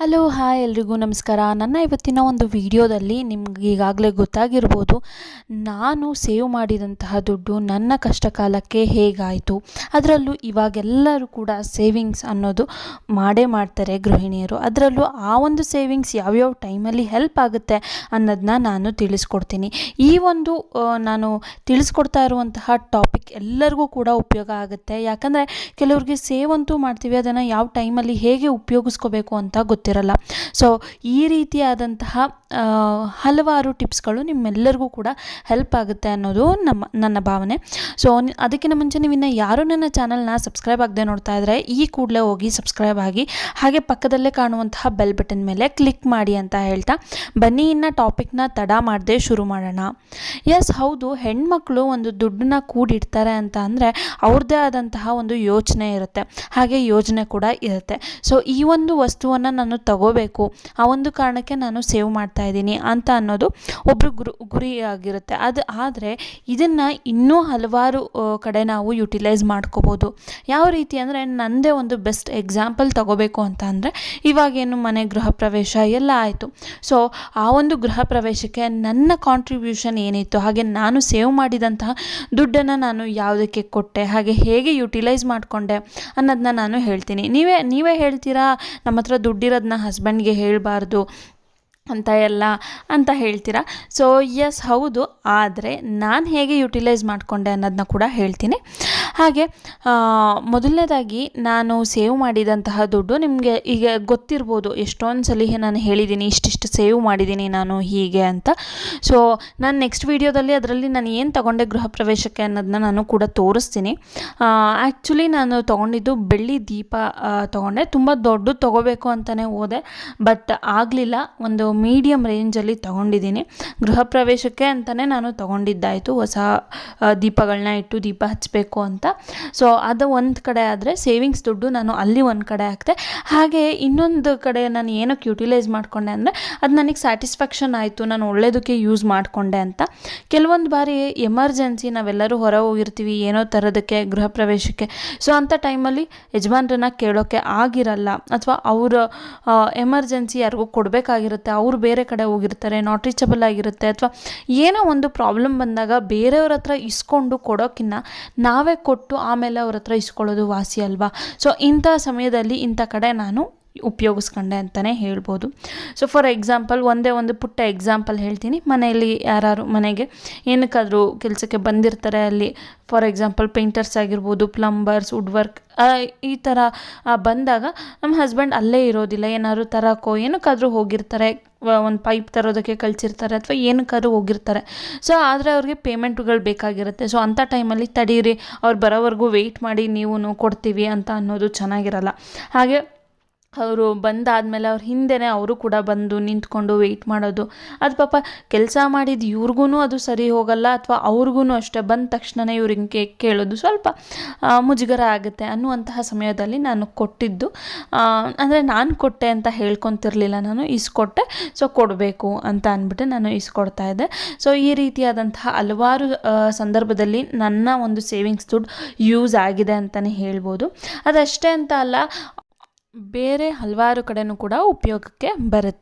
Hello, hi ಎಲ್ರಿಗೂ ನಮಸ್ಕಾರ. ನನ್ನ ಇವತ್ತಿನ ಒಂದು ವಿಡಿಯೋದಲ್ಲಿ ನಿಮ್ಗೆ ಈಗಾಗಲೇ ಗೊತ್ತಾಗಿರ್ಬೋದು, ನಾನು ಸೇವ್ ಮಾಡಿದಂತಹ ದುಡ್ಡು ನನ್ನ ಕಷ್ಟ ಕಾಲಕ್ಕೆ ಹೇಗಾಯಿತು? ಅದರಲ್ಲೂ ಇವಾಗೆಲ್ಲರೂ ಕೂಡ ಸೇವಿಂಗ್ಸ್ ಅನ್ನೋದು ಮಾಡೇ ಮಾಡ್ತಾರೆ ಗೃಹಿಣಿಯರು. ಅದರಲ್ಲೂ ಆ ಒಂದು ಸೇವಿಂಗ್ಸ್ ಯಾವ್ಯಾವ ಟೈಮಲ್ಲಿ ಹೆಲ್ಪ್ ಆಗುತ್ತೆ ಅನ್ನೋದನ್ನ ನಾನು ತಿಳಿಸ್ಕೊಡ್ತೀನಿ. ಈ ಒಂದು ನಾನು ತಿಳಿಸ್ಕೊಡ್ತಾ ಇರುವಂತಹ ಟಾಪಿಕ್ ಎಲ್ಲರಿಗೂ ಕೂಡ ಉಪಯೋಗ ಆಗುತ್ತೆ. ಯಾಕಂದರೆ ಕೆಲವ್ರಿಗೆ ಸೇವ್ ಅಂತೂ ಮಾಡ್ತೀವಿ, ಅದನ್ನು ಯಾವ ಟೈಮಲ್ಲಿ ಹೇಗೆ ಉಪಯೋಗಿಸ್ಕೋಬೇಕು ಅಂತ ಗೊತ್ತಿರಲ್ಲ. ಸೊ ಈ ರೀತಿಯಾದಂತಹ ಹಲವಾರು ಟಿಪ್ಸ್ಗಳು ನಿಮ್ಮೆಲ್ಲರಿಗೂ ಕೂಡ ಹೆಲ್ಪ್ ಆಗುತ್ತೆ ಅನ್ನೋದು ನಮ್ಮ, ನನ್ನ ಭಾವನೆ. ಸೊ ಅದಕ್ಕಿಂತ ಮುಂಚೆ ನೀವು ಇನ್ನು ಯಾರು ನನ್ನ ಚಾನಲ್ನ ಸಬ್ಸ್ಕ್ರೈಬ್ ಆಗದೆ ನೋಡ್ತಾ ಇದ್ದರೆ ಈ ಕೂಡಲೇ ಹೋಗಿ ಸಬ್ಸ್ಕ್ರೈಬ್ ಆಗಿ, ಹಾಗೆ ಪಕ್ಕದಲ್ಲೇ ಕಾಣುವಂತಹ ಬೆಲ್ ಬಟನ್ ಮೇಲೆ ಕ್ಲಿಕ್ ಮಾಡಿ ಅಂತ ಹೇಳ್ತಾ, ಬನ್ನಿ ಇನ್ನು ಟಾಪಿಕ್ನ ತಡ ಮಾಡದೆ ಶುರು ಮಾಡೋಣ. ಎಸ್ ಹೌದು, ಹೆಣ್ಮಕ್ಳು ಒಂದು ದುಡ್ಡನ್ನ ಕೂಡಿಡ್ತಾರೆ ಅಂತ ಅಂದರೆ ಅವ್ರದ್ದೇ ಆದಂತಹ ಒಂದು ಯೋಚನೆ ಇರುತ್ತೆ. ಹಾಗೆ ಯೋಜನೆ ಕೂಡ ಇರುತ್ತೆ. ಸೊ ಈ ಒಂದು ವಸ್ತುವನ್ನು ನಾನು ತಗೋಬೇಕು. ಆ ಒಂದು ಕಾರಣಕ್ಕೆ ನಾನು ಸೇವ್ ಮಾಡ್ತಾ ಇದ್ದೀನಿ ಅಂತ ಅನ್ನೋದು ಒಬ್ಬರು ಗುರು, ಗುರಿಯಾಗಿರುತ್ತೆ. ಅದು ಆದರೆ ಇದನ್ನು ಇನ್ನೂ ಹಲವಾರು ಕಡೆ ನಾವು ಯುಟಿಲೈಸ್ ಮಾಡ್ಕೋಬೋದು. ಯಾವ ರೀತಿ ಅಂದರೆ ನನ್ನದೇ ಒಂದು ಬೆಸ್ಟ್ ಎಕ್ಸಾಂಪಲ್ ತಗೋಬೇಕು ಅಂತ ಅಂದರೆ ಇವಾಗೇನು ಮನೆ ಗೃಹ ಪ್ರವೇಶ ಎಲ್ಲ ಆಯಿತು. ಸೊ ಆ ಒಂದು ಗೃಹ ಪ್ರವೇಶಕ್ಕೆ ನನ್ನ ಕಾಂಟ್ರಿಬ್ಯೂಷನ್ ಏನಿತ್ತು, ಹಾಗೆ ನಾನು ಸೇವ್ ಮಾಡಿದಂತಹ ದುಡ್ಡನ್ನು ನಾನು ಯಾವುದಕ್ಕೆ ಕೊಟ್ಟೆ, ಹಾಗೆ ಹೇಗೆ ಯುಟಿಲೈಸ್ ಮಾಡಿಕೊಂಡೆ ಅನ್ನೋದನ್ನ ನಾನು ಹೇಳ್ತೀನಿ. ನೀವೇ ನೀವೇ ಹೇಳ್ತೀರಾ? ನಮ್ಮ ಹತ್ರ ದುಡ್ಡಿರೋದನ್ನ ಹಸ್ಬೆಂಡ್ಗೆ ಹೇಳಬಾರ್ದು ಅಂತ ಎಲ್ಲ ಅಂತ ಹೇಳ್ತೀರಾ? ಸೊ ಎಸ್ ಹೌದು. ಆದರೆ ನಾನು ಹೇಗೆ ಯುಟಿಲೈಸ್ ಮಾಡಿಕೊಂಡೆ ಅನ್ನೋದನ್ನ ಕೂಡ ಹೇಳ್ತೀನಿ. ಹಾಗೆ ಮೊದಲನೇದಾಗಿ ನಾನು ಸೇವ್ ಮಾಡಿದಂತಹ ದುಡ್ಡು ನಿಮಗೆ ಈಗ ಗೊತ್ತಿರ್ಬೋದು ಎಷ್ಟೊಂದು ಸಲ ನಾನು ಹೇಳಿದ್ದೀನಿ ಇಷ್ಟಿಷ್ಟು ಸೇವ್ ಮಾಡಿದ್ದೀನಿ ನಾನು ಹೀಗೆ ಅಂತ. ಸೊ ನಾನು ನೆಕ್ಸ್ಟ್ ವೀಡಿಯೋದಲ್ಲಿ ಅದರಲ್ಲಿ ನಾನು ಏನು ತಗೊಂಡೆ ಗೃಹ ಪ್ರವೇಶಕ್ಕೆ ಅನ್ನೋದನ್ನ ನಾನು ಕೂಡ ತೋರಿಸ್ತೀನಿ. ಆ್ಯಕ್ಚುಲಿ ನಾನು ತೊಗೊಂಡಿದ್ದು ಬೆಳ್ಳಿ ದೀಪ ತೊಗೊಂಡೆ. ತುಂಬ ದೊಡ್ಡದು ತೊಗೋಬೇಕು ಅಂತಲೇ ಹೋದೆ ಬಟ್ ಆಗಲಿಲ್ಲ. ಒಂದು ಮೀಡಿಯಮ್ ರೇಂಜಲ್ಲಿ ತೊಗೊಂಡಿದ್ದೀನಿ ಗೃಹ ಪ್ರವೇಶಕ್ಕೆ ಅಂತಲೇ ನಾನು ತೊಗೊಂಡಿದ್ದಾಯಿತು. ಹೊಸ ದೀಪಗಳನ್ನ ಇಟ್ಟು ದೀಪ ಹಚ್ಚಬೇಕು ಅಂತ. ಸೊ ಅದು ಒಂದು ಕಡೆ ಆದರೆ ಸೇವಿಂಗ್ಸ್ ದುಡ್ಡು ನಾನು ಅಲ್ಲಿ ಒಂದು ಕಡೆ ಹಾಕಿದೆ. ಹಾಗೆ ಇನ್ನೊಂದು ಕಡೆ ನಾನು ಏನಕ್ಕೆ ಯುಟಿಲೈಸ್ ಮಾಡಿಕೊಂಡೆ ಅಂದರೆ ಅದು ನನಗೆ ಸ್ಯಾಟಿಸ್ಫ್ಯಾಕ್ಷನ್ ಆಯಿತು, ನಾನು ಒಳ್ಳೆಯದಕ್ಕೆ ಯೂಸ್ ಮಾಡಿಕೊಂಡೆ ಅಂತ. ಕೆಲವೊಂದು ಬಾರಿ ಎಮರ್ಜೆನ್ಸಿ ನಾವೆಲ್ಲರೂ ಹೊರ ಹೋಗಿರ್ತೀವಿ ಏನೋ ಥರದಕ್ಕೆ ಗೃಹ ಪ್ರವೇಶಕ್ಕೆ. ಸೊ ಅಂಥ ಟೈಮಲ್ಲಿ ಯಜಮಾನ್ರನ್ನ ಕೇಳೋಕ್ಕೆ ಆಗಿರಲ್ಲ. ಅಥವಾ ಅವರ ಎಮರ್ಜೆನ್ಸಿ ಯಾರಿಗೂ ಕೊಡಬೇಕಾಗಿರುತ್ತೆ, ಅವರು ಬೇರೆ ಕಡೆ ಹೋಗಿರ್ತಾರೆ ನಾಟ್ ರೀಚಬಲ್ ಆಗಿರುತ್ತೆ, ಅಥವಾ ಏನೋ ಒಂದು ಪ್ರಾಬ್ಲಮ್ ಬಂದಾಗ ಬೇರೆಯವ್ರ ಹತ್ರ ಇಸ್ಕೊಂಡು ಕೊಡೋಕ್ಕಿನ್ನ ನಾವೇ ಕೊಟ್ಟು ಆಮೇಲೆ ಅವ್ರ ಹತ್ರ ಇಸ್ಕೊಳ್ಳೋದು ವಾಸಿ ಅಲ್ವಾ? ಸೊ ಇಂಥ ಸಮಯದಲ್ಲಿ ಇಂಥ ಕಡೆ ನಾನು ಉಪಯೋಗಿಸ್ಕೊಂಡೆ ಅಂತಲೇ ಹೇಳ್ಬೋದು. ಸೊ ಫಾರ್ ಎಕ್ಸಾಂಪಲ್ ಒಂದೇ ಒಂದು ಪುಟ್ಟ ಎಕ್ಸಾಂಪಲ್ ಹೇಳ್ತೀನಿ. ಮನೆಯಲ್ಲಿ ಯಾರು ಮನೆಗೆ ಏನಕ್ಕಾದರೂ ಕೆಲಸಕ್ಕೆ ಬಂದಿರ್ತಾರೆ ಅಲ್ಲಿ ಫಾರ್ ಎಕ್ಸಾಂಪಲ್ ಪೇಂಟರ್ಸ್ ಆಗಿರ್ಬೋದು ಪ್ಲಂಬರ್ಸ್ ವುಡ್ ವರ್ಕ್ ಈ ಥರ ಬಂದಾಗ ನಮ್ಮ ಹಸ್ಬೆಂಡ್ ಅಲ್ಲೇ ಇರೋದಿಲ್ಲ. ಏನಾದರೂ ತರಕ್ಕೋ ಏನಕ್ಕಾದರೂ ಹೋಗಿರ್ತಾರೆ. ಒಂದು ಪೈಪ್ ತರೋದಕ್ಕೆ ಕಳಿಸಿರ್ತಾರೆ ಅಥವಾ ಏನಕ್ಕಾದ್ರೂ ಹೋಗಿರ್ತಾರೆ. ಸೊ ಆದರೆ ಅವ್ರಿಗೆ ಪೇಮೆಂಟ್ಗಳು ಬೇಕಾಗಿರುತ್ತೆ. ಸೊ ಅಂಥ ಟೈಮಲ್ಲಿ ತಡೀರಿ, ಅವ್ರು ಬರೋವರೆಗೂ ವೆಯ್ಟ್ ಮಾಡಿ ನೀವು ಕೊಡ್ತೀವಿ ಅಂತ ಅನ್ನೋದು ಚೆನ್ನಾಗಿರಲ್ಲ. ಹಾಗೆ ಅವರು ಬಂದಾದಮೇಲೆ ಅವ್ರ ಹಿಂದೆನೇ ಅವರು ಕೂಡ ಬಂದು ನಿಂತ್ಕೊಂಡು ವೆಯ್ಟ್ ಮಾಡೋದು. ಅದು ಪಾಪ ಕೆಲಸ ಮಾಡಿದ ಇವ್ರಿಗೂ ಅದು ಸರಿ ಹೋಗಲ್ಲ ಅಥವಾ ಅವ್ರಿಗೂ ಅಷ್ಟೇ ಬಂದ ತಕ್ಷಣವೇ ಇವ್ರಿಗೆ ಕೇಳೋದು ಸ್ವಲ್ಪ ಮುಜುಗರ ಆಗುತ್ತೆ ಅನ್ನುವಂತಹ ಸಮಯದಲ್ಲಿ ನಾನು ಕೊಟ್ಟಿದ್ದು. ಅಂದರೆ ನಾನು ಕೊಟ್ಟೆ ಅಂತ ಹೇಳ್ಕೊತಿರ್ಲಿಲ್ಲ ನಾನು, ಇಸ್ಕೊಟ್ಟೆ. ಸೊ ಕೊಡಬೇಕು ಅಂತ ಅಂದ್ಬಿಟ್ಟು ನಾನು ಇಸ್ಕೊಡ್ತಾ ಇದ್ದೆ. ಸೊ ಈ ರೀತಿಯಾದಂತಹ ಹಲವಾರು ಸಂದರ್ಭದಲ್ಲಿ ನನ್ನ ಒಂದು ಸೇವಿಂಗ್ಸ್ ದುಡ್ಡು ಯೂಸ್ ಆಗಿದೆ ಅಂತಲೇ ಹೇಳ್ಬೋದು. ಅದಷ್ಟೇ ಅಂತ ಅಲ್ಲ ಬೇರೆ ಹಲವಾರು ಕಡೆನೂ ಕೂಡ ಉಪಯೋಗಕ್ಕೆ ಬರುತ್ತೆ.